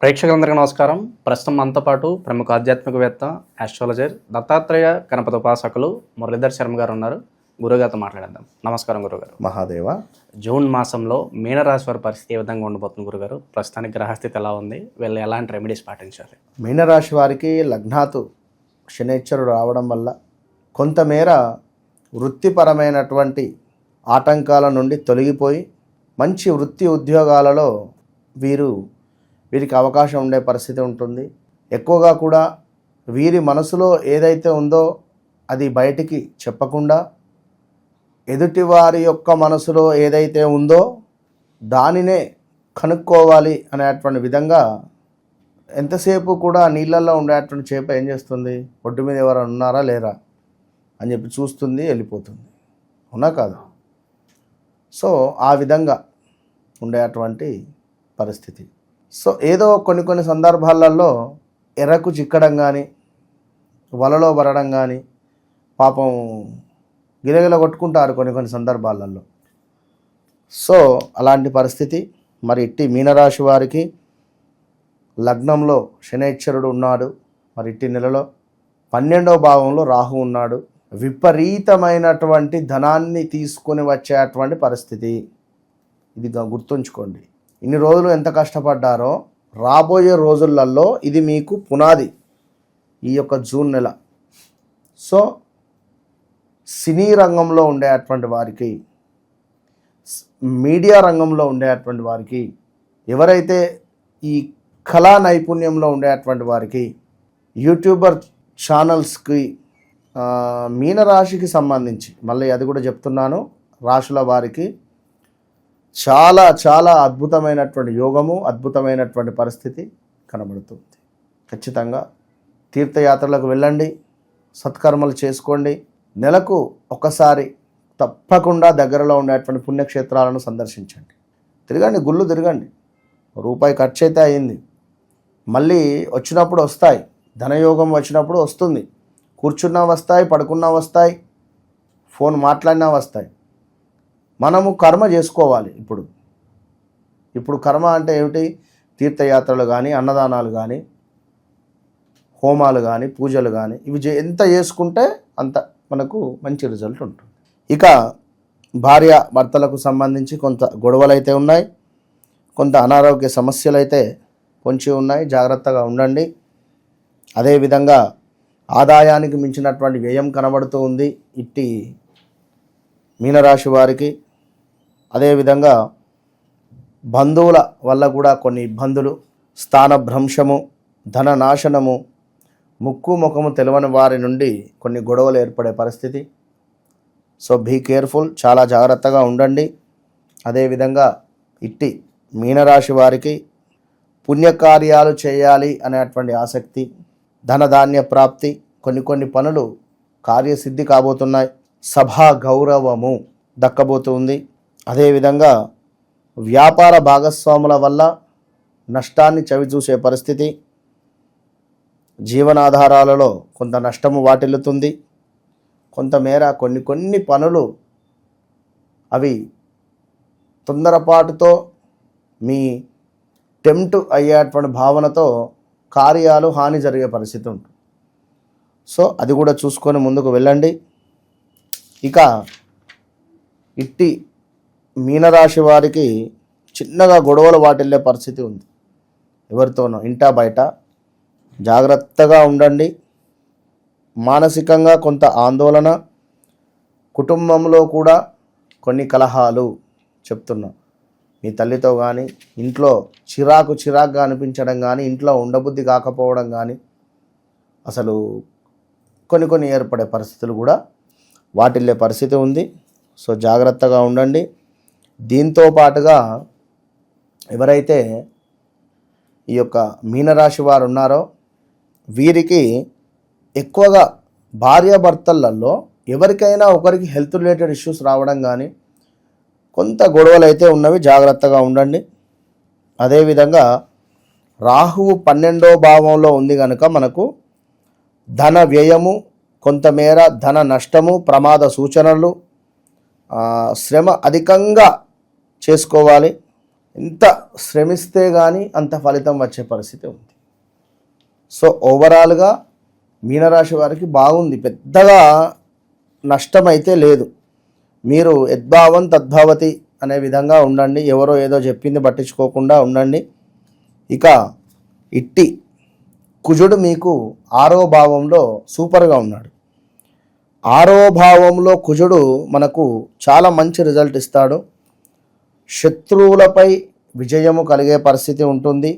ప్రేక్షకులందరికీ నమస్కారం. ప్రస్తుతం మనతో పాటు ప్రముఖ ఆధ్యాత్మికవేత్త ఆస్ట్రాలజర్ దత్తాత్రేయ గణపతి ఉపాసకులు మురళీధర్ శర్మ గారు ఉన్నారు. గురుగారితో మాట్లాడేద్దాం. నమస్కారం గురుగారు మహాదేవ. జూన్ మాసంలో మీనరాశి వారి పరిస్థితి ఏ విధంగా ఉండబోతుంది గురుగారు ప్రస్తుతానికి గ్రహస్థితి ఎలా ఉంది? వీళ్ళు ఎలాంటి రెమెడీస్ పాటించాలి? మీనరాశి వారికి లగ్నాతు శనేశ్వరుడు రావడం వల్ల కొంతమేర వృత్తిపరమైనటువంటి ఆటంకాల నుండి తొలగిపోయి మంచి వృత్తి ఉద్యోగాలలో వీరు వీరికి అవకాశం ఉండే పరిస్థితి ఉంటుంది. ఎక్కువగా కూడా వీరి మనసులో ఏదైతే ఉందో అది బయటికి చెప్పకుండా ఎదుటి వారి యొక్క మనసులో ఏదైతే ఉందో దానినే కనుక్కోవాలి అనేటువంటి విధంగా ఎంతసేపు కూడా నీళ్ళల్లో ఉండేటువంటి చేప ఏం చేస్తుంది? ఒడ్డు మీద ఎవరైనా ఉన్నారా? లేరా? అని చెప్పి చూస్తుంది వెళ్ళిపోతుంది. అవునా కాదు? సో ఆ విధంగా ఉండేటువంటి పరిస్థితి. సో ఏదో కొన్ని కొన్ని సందర్భాలలో ఎర్రకు చిక్కడం కానీ వలలో పడడం కానీ పాపం గిలగిల కొట్టుకుంటారు కొన్ని కొన్ని సందర్భాలలో. సో అలాంటి పరిస్థితి. మరి ఇట్టి మీనరాశి వారికి లగ్నంలో శనేశ్వరుడు ఉన్నాడు. మరి ఇట్టి నెలలో పన్నెండవ భావంలో రాహు ఉన్నాడు. విపరీతమైనటువంటి ధనాన్ని తీసుకొని వచ్చేటువంటి పరిస్థితి. ఇది గుర్తుంచుకోండి. ఇన్ని రోజులు ఎంత కష్టపడ్డారో రాబోయే రోజులలో ఇది మీకు పునాది ఈ యొక్క జూన్ నెల. సో సినీ రంగంలో ఉండేటువంటి వారికి మీడియా రంగంలో ఉండేటువంటి వారికి ఎవరైతే ఈ కళా నైపుణ్యంలో ఉండేటువంటి వారికి యూట్యూబర్ ఛానల్స్కి మీన మీనరాశికి సంబంధించి మళ్ళీ అది కూడా చెప్తున్నాను రాశుల వారికి చాలా చాలా అద్భుతమైనటువంటి యోగము అద్భుతమైనటువంటి పరిస్థితి కనబడుతుంది. ఖచ్చితంగా తీర్థయాత్రలకు వెళ్ళండి సత్కర్మలు చేసుకోండి. నెలకు ఒకసారి తప్పకుండా దగ్గరలో ఉండేటువంటి పుణ్యక్షేత్రాలను సందర్శించండి. తిరగండి గుళ్ళు తిరగండి. రూపాయి ఖర్చు అయితే అయింది. మళ్ళీ వచ్చినప్పుడు వస్తాయి. ధనయోగం వచ్చినప్పుడు వస్తుంది. కూర్చున్నా వస్తాయి పడుకున్నా వస్తాయి. ఫోన్ మాట్లాడినా వస్తాయి. మనము కర్మ చేసుకోవాలి ఇప్పుడు. ఇప్పుడు కర్మ అంటే ఏమిటి? తీర్థయాత్రలు కానీ అన్నదానాలు కానీ హోమాలు కానీ పూజలు కానీ ఇవి చే- ఎంత చేసుకుంటే అంత మనకు మంచి రిజల్ట్ ఉంటుంది. ఇక భార్య భర్తలకు సంబంధించి కొంత గొడవలు అయితే ఉన్నాయి. కొంత అనారోగ్య సమస్యలు అయితే పొంచి ఉన్నాయి. జాగ్రత్తగా ఉండండి. అదేవిధంగా ఆదాయానికి మించినటువంటి వ్యయం కనబడుతూ ఉంది. ఇట్టి మీనరాశి వారికి అదేవిధంగా బంధువుల వల్ల కూడా కొన్ని ఇబ్బందులు స్థానభ్రంశము ధన నాశనము ముక్కు ముఖము తెలవని వారి నుండి కొన్ని గొడవలు ఏర్పడే పరిస్థితి. సో బీ కేర్ఫుల్ చాలా జాగ్రత్తగా ఉండండి. అదేవిధంగా ఇట్టి మీనరాశి వారికి పుణ్యకార్యాలు చేయాలి అనేటువంటి ఆసక్తి ధనధాన్య ప్రాప్తి కొన్ని కొన్ని పనులు కార్యసిద్ధి కాబోతున్నాయి. సభా గౌరవము దక్కబోతుంది అదేవిధంగా వ్యాపార భాగస్వాముల వల్ల నష్టాన్ని చవిచూసే పరిస్థితి జీవనాధారాలలో కొంత నష్టము వాటిల్లుతుంది. కొంతమేర కొన్ని కొన్ని పనులు అవి తొందరపాటుతో మీ టెంప్ట్ అయ్యేటువంటి భావనతో కార్యాలు హాని జరిగే పరిస్థితి ఉంటుంది. సో అది కూడా చూసుకొని ముందుకు వెళ్ళండి. ఇక ఇట్టి మీనరాశి వారికి చిన్నగా గొడవలు వాటిల్లే పరిస్థితి ఉంది. ఎవరితోనో ఇంటా బయట? జాగ్రత్తగా ఉండండి. మానసికంగా కొంత ఆందోళన. కుటుంబంలో కూడా కొన్ని కలహాలు చెప్తున్నా. మీ తల్లితో కానీ ఇంట్లో చిరాకు చిరాకుగా అనిపించడం కానీ ఇంట్లో ఉండబుద్ధి కాకపోవడం కానీ అసలు కొన్ని కొన్ని ఏర్పడే పరిస్థితులు కూడా వాటిల్లే పరిస్థితి ఉంది. సో జాగ్రత్తగా ఉండండి. దీంతో పాటుగా ఎవరైతే ఈ యొక్క మీనరాశి వారు ఉన్నారో వీరికి ఎక్కువగా భార్యాభర్తలలో ఎవరికైనా ఒకరికి హెల్త్ రిలేటెడ్ ఇష్యూస్ రావడం కానీ కొంత గొడవలు అయితే ఉన్నవి జాగ్రత్తగా ఉండండి. అదేవిధంగా రాహువు పన్నెండో భావంలో ఉంది కనుక మనకు ధన వ్యయము కొంతమేర ధన నష్టము ప్రమాద సూచనలు శ్రమ అధికంగా చేసుకోవాలి. ఎంత శ్రమిస్తే కానీ అంత ఫలితం వచ్చే పరిస్థితి ఉంది. సో ఓవరాల్గా మీనరాశి వారికి బాగుంది. పెద్దగా నష్టం అయితే లేదు. మీరు యద్భావం తద్భావతి అనే విధంగా ఉండండి. ఎవరో ఏదో చెప్పింది పట్టించుకోకుండా ఉండండి. ఇక ఇట్టి కుజుడు మీకు ఆరో భావంలో సూపర్గా ఉన్నాడు. ఆరో భావంలో కుజుడు మనకు చాలా మంచి రిజల్ట్ ఇస్తాడు. శత్రువులపై విజయము కలిగే పరిస్థితి ఉంటుంది.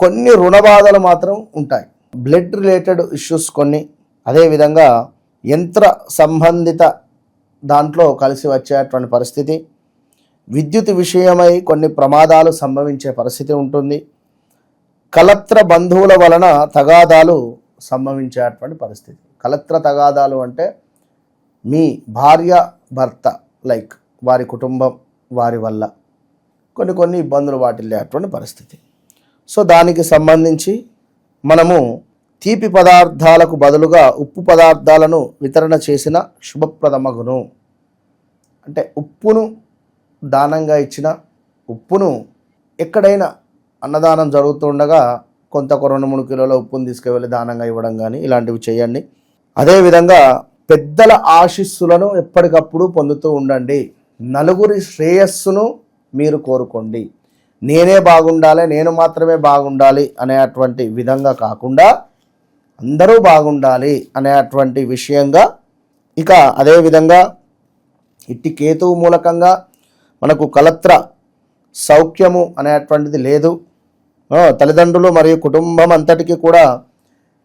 కొన్ని రుణ బాధలు మాత్రం ఉంటాయి. బ్లడ్ రిలేటెడ్ ఇష్యూస్ కొన్ని. అదేవిధంగా యంత్ర సంబంధిత దాంట్లో కలిసి వచ్చేటువంటి పరిస్థితి. విద్యుత్ విషయమై కొన్ని ప్రమాదాలు సంభవించే పరిస్థితి ఉంటుంది. కలత్ర బంధువుల వలన తగాదాలు సంభవించేటువంటి పరిస్థితి. కలత్ర తగాదాలు అంటే మీ భార్య భర్త లైక్ వారి కుటుంబం వారి వల్ల. కొన్ని కొన్ని ఇబ్బందులు వాటిల్లేటువంటి పరిస్థితి. సో దానికి సంబంధించి మనము తీపి పదార్థాలకు బదులుగా ఉప్పు పదార్థాలను వితరణ చేసిన శుభప్రదమగును. అంటే ఉప్పును దానంగా ఇచ్చిన ఉప్పును ఎక్కడైనా అన్నదానం జరుగుతుండగా కొంత ఒక రెండు మూడు కిలోల ఉప్పును తీసుకువెళ్ళి దానంగా ఇవ్వడం కానీ ఇలాంటివి చేయండి. అదేవిధంగా పెద్దల ఆశీస్సులను ఎప్పటికప్పుడు పొందుతూ ఉండండి. నలుగురి శ్రేయస్సును మీరు కోరుకోండి. నేనే బాగుండాలి నేను మాత్రమే బాగుండాలి అనేటువంటి విధంగా కాకుండా అందరూ బాగుండాలి అనేటువంటి విషయంగా ఇక అదేవిధంగా ఇట్టి కేతువు మూలకంగా మనకు కలత్ర సౌఖ్యము అనేటువంటిది లేదు. తల్లిదండ్రులు మరియు కుటుంబం అంతటికి కూడా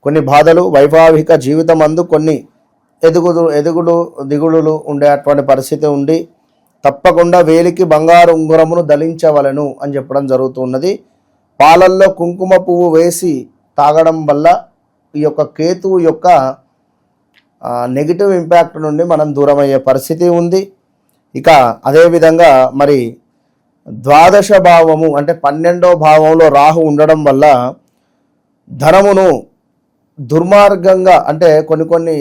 కొన్ని బాధలు వైవాహిక జీవితం అందు కొన్ని ఎదుగుడు ఎదుగుడు దిగుడులు ఉండేటువంటి పరిస్థితి ఉండి తప్పకుండా వేలికి బంగారు ఉంగరమును దలించవలను అని చెప్పడం జరుగుతున్నది. పాలల్లో కుంకుమ పువ్వు వేసి తాగడం వల్ల ఈ యొక్క కేతువు యొక్క నెగిటివ్ ఇంపాక్ట్ నుండి మనం దూరమయ్యే పరిస్థితి ఉంది. ఇక అదేవిధంగా మరి ద్వాదశ భావము అంటే పన్నెండో భావంలో రాహు ఉండడం వల్ల ధనమును దుర్మార్గంగా అంటే కొన్ని కొన్ని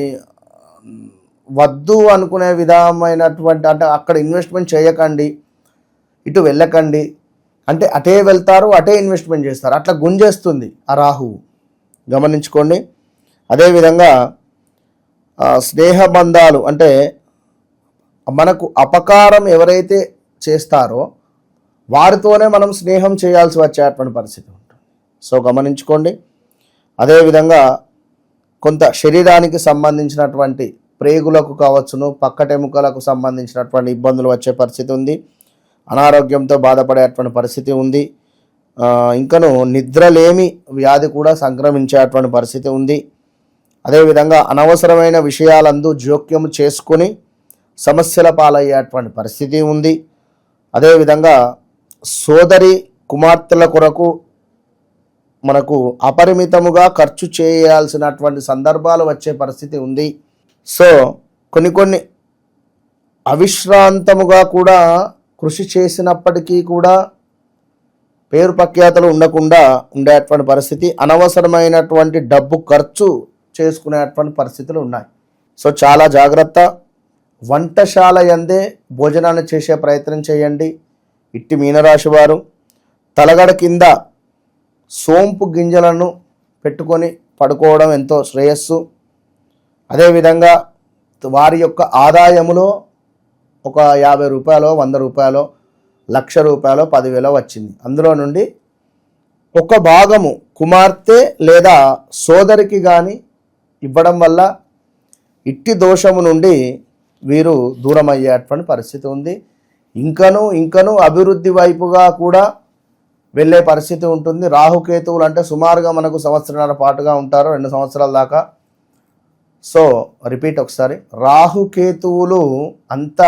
వద్దు అనుకునే విధమైనటువంటి అంటే అక్కడ ఇన్వెస్ట్మెంట్ చేయకండి ఇటు వెళ్ళకండి. అంటే అటే వెళ్తారు అటే ఇన్వెస్ట్మెంట్ చేస్తారు. అట్లా గుంజేస్తుంది ఆ రాహువు. గమనించుకోండి. అదేవిధంగా స్నేహబంధాలు స్నేహ బంధాలు అంటే మనకు అపకారం ఎవరైతే చేస్తారో వారితోనే మనం స్నేహం చేయాల్సి వచ్చేటువంటి పరిస్థితి ఉంటుంది. సో గమనించుకోండి. అదేవిధంగా కొంత శరీరానికి సంబంధించినటువంటి ప్రేగులకు కావచ్చును పక్కటెముకలకు సంబంధించినటువంటి ఇబ్బందులు వచ్చే పరిస్థితి ఉంది. అనారోగ్యంతో బాధపడేటువంటి పరిస్థితి ఉంది. ఇంకను నిద్రలేమి వ్యాధి కూడా సంక్రమించేటువంటి పరిస్థితి ఉంది. అదేవిధంగా అనవసరమైన విషయాలందు జోక్యం చేసుకుని సమస్యల పాలయ్యేటువంటి పరిస్థితి ఉంది. అదేవిధంగా సోదరి కుమార్తెల కొరకు మనకు అపరిమితముగా ఖర్చు చేయాల్సినటువంటి సందర్భాలు వచ్చే పరిస్థితి ఉంది. సో కొన్ని కొన్ని అవిశ్రాంతముగా కూడా కృషి చేసినప్పటికీ కూడా పేరు ప్రఖ్యాతలు ఉండకుండా ఉండేటువంటి పరిస్థితి అనవసరమైనటువంటి డబ్బు ఖర్చు చేసుకునేటువంటి పరిస్థితులు ఉన్నాయి. సో చాలా జాగ్రత్త. వంటశాల ఎందే భోజనాన్ని చేసే ప్రయత్నం చేయండి. ఇట్టి మీనరాశి వారు తలగడ కింద సోంపు గింజలను పెట్టుకొని పడుకోవడం ఎంతో శ్రేయస్సు. అదేవిధంగా వారి యొక్క ఆదాయములో ఒక యాభై రూపాయలు వంద రూపాయలు లక్ష రూపాయలు పదివేలో వచ్చింది. అందులో నుండి ఒక భాగము కుమార్తె లేదా సోదరికి కానీ ఇవ్వడం వల్ల ఇట్టి దోషము నుండి వీరు దూరం అయ్యేటువంటి పరిస్థితి ఉంది. ఇంకను ఇంకను అభివృద్ధి వైపుగా కూడా వెళ్ళే పరిస్థితి ఉంటుంది. రాహుకేతువులు అంటే సుమారుగా మనకు సంవత్సరాల పాటుగా ఉంటారు. రెండు సంవత్సరాల దాకా సో రిపీట్ ఒకసారి. రాహుకేతువులు అంత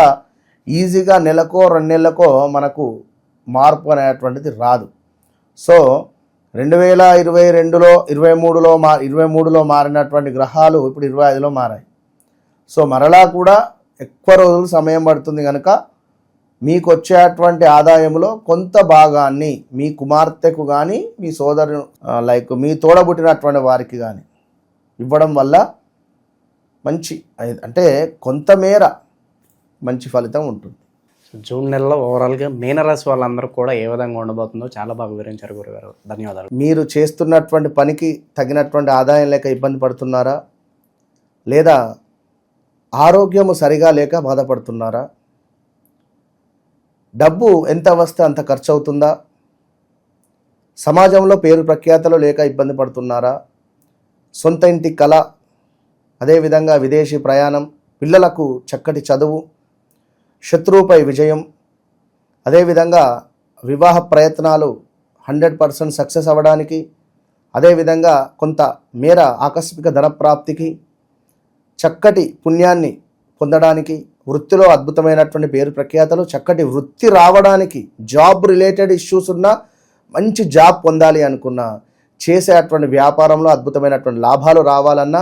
ఈజీగా నెలకో రెండు నెలలకో మనకు మార్పు అనేటువంటిది రాదు. సో రెండు వేల ఇరవై రెండులో ఇరవై మూడులో మా ఇరవై మూడులో మారినటువంటి గ్రహాలు ఇప్పుడు ఇరవై ఐదులో మారాయి. సో మరలా కూడా ఎక్కువ రోజులు సమయం పడుతుంది కనుక మీకు వచ్చేటువంటి ఆదాయంలో కొంత భాగాన్ని మీ కుమార్తెకు కానీ మీ సోదరు లైక్ మీ తోడబుట్టినటువంటి వారికి కానీ ఇవ్వడం వల్ల మంచి అంటే కొంతమేర మంచి ఫలితం ఉంటుంది. జూన్ నెలలో ఓవరాల్గా మీనరాశి వాళ్ళందరూ కూడా ఏ విధంగా ఉండబోతుందో చాలా బాగా వివరించారు గురుగారు. ధన్యవాదాలు. మీరు చేస్తున్నటువంటి పనికి తగినటువంటి ఆదాయం లేక ఇబ్బంది పడుతున్నారా? లేదా ఆరోగ్యము సరిగా లేక బాధపడుతున్నారా? డబ్బు ఎంత వస్తే అంత ఖర్చు అవుతుందా సమాజంలో పేరు ప్రఖ్యాతలు లేక ఇబ్బంది పడుతున్నారా? సొంత ఇంటి కళ అదేవిధంగా విదేశీ ప్రయాణం పిల్లలకు చక్కటి చదువు శత్రువుపై విజయం అదేవిధంగా వివాహ ప్రయత్నాలు హండ్రెడ్ పర్సెంట్ సక్సెస్ అవ్వడానికి అదేవిధంగా కొంత మేర ఆకస్మిక ధనప్రాప్తికి చక్కటి పుణ్యాన్ని పొందడానికి వృత్తిలో అద్భుతమైనటువంటి పేరు ప్రఖ్యాతలు చక్కటి వృత్తి రావడానికి జాబ్ రిలేటెడ్ ఇష్యూస్ ఉన్న మంచి జాబ్ పొందాలి అనుకున్న చేసేటువంటి వ్యాపారంలో అద్భుతమైనటువంటి లాభాలు రావాలన్నా